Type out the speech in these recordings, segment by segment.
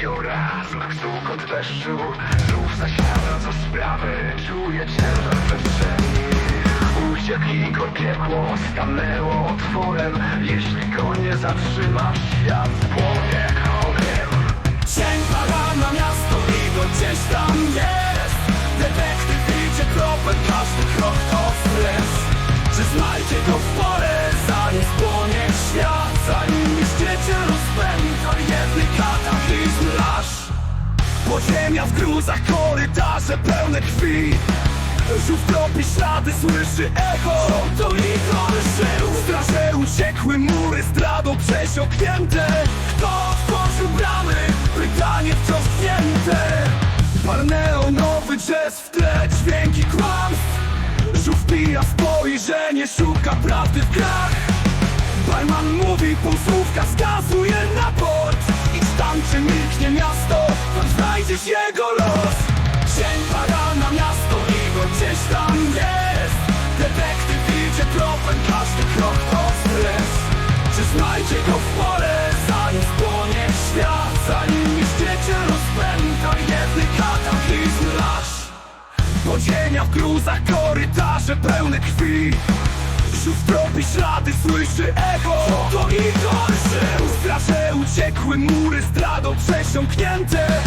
pióra stóp od deszczu Znów zasiada co sprawy. Czuję ciężar przestrzeni. Uciekł i go piekło Stanęło otworem. Jeśli go nie zatrzymasz Świat spłonie ogniem Cień pada na miasto i go gdzieś tam jest. Detektyw idzie tropem, każdy krok to stres. Czy znajdzie go w Podziemia w gruzach, korytarze pełne krwi. Żółw tropi ślady, słyszy echo. To Igor żył straże uciekły mury, zdradą przesiąknięte. Kto otworzył bramy? Pytanie wciąż tknięte Par neonowy jazz w tle, dźwięki kłamstw. Żółw pija spojrzenie, szuka prawdy w grach. Barman mówi, półsłówka wskazuje znajdziesz jego los. Cień pada na miasto i go gdzieś tam jest. Detektyw idzie tropem, każdy krok to stres. Czy znajdzie go w pole, zanim spłonie świat. Zanim niszczycie rozpęta jedny kataklizm nasz Podziemia w gruzach, korytarze pełne krwi. Żółw tropi ślady, słyszy echo. To Igor żył Straże uciekły, mury zdradą przesiąknięte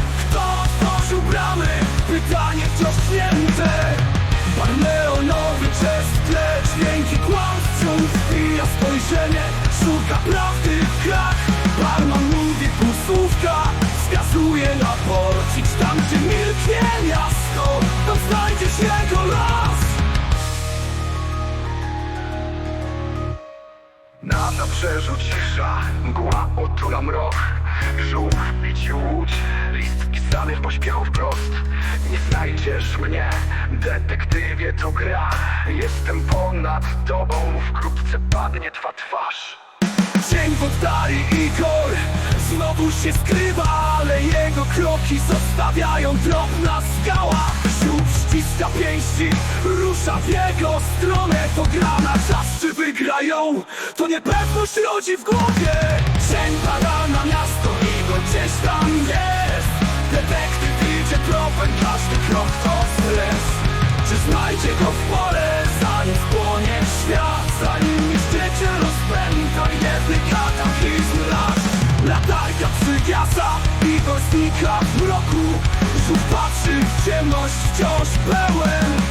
w krach. Barman mówi półsłówka, wskazuje na port Idź tam, gdzie milknie miasto, tam znajdziesz jego las. Na nabrzeżu cisza, mgła otula mrok. Żółw bici łódź, list pisany w pośpiechu wprost. Nie znajdziesz mnie, detektywie to gra. Jestem ponad tobą, wkrótce padnie twa twarz Cień w oddali Igor Znowu się skrywa, ale jego kroki zostawiają drop na skałach ściska pięści, rusza w jego stronę. To gra na czas, czy wygrają? To niepewność rodzi w głowie. Cień pada na miasto i go gdzieś tam jest. Detektyw idzie tropem, każdy krok to stres. Czy znajdzie go w znika w mroku Żółw patrzy w ciemność wciąż pełen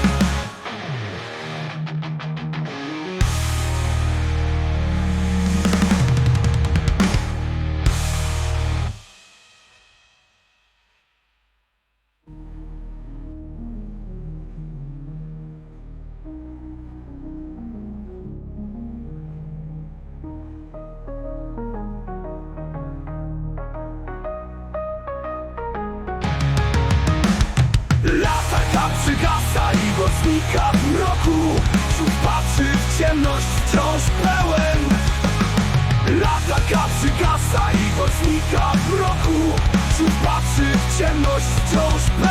znika w mroku Żółw patrzy w ciemność wciąż pełen. Latarka przygasa i go znika w mroku Żółw patrzy w ciemność wciąż pełen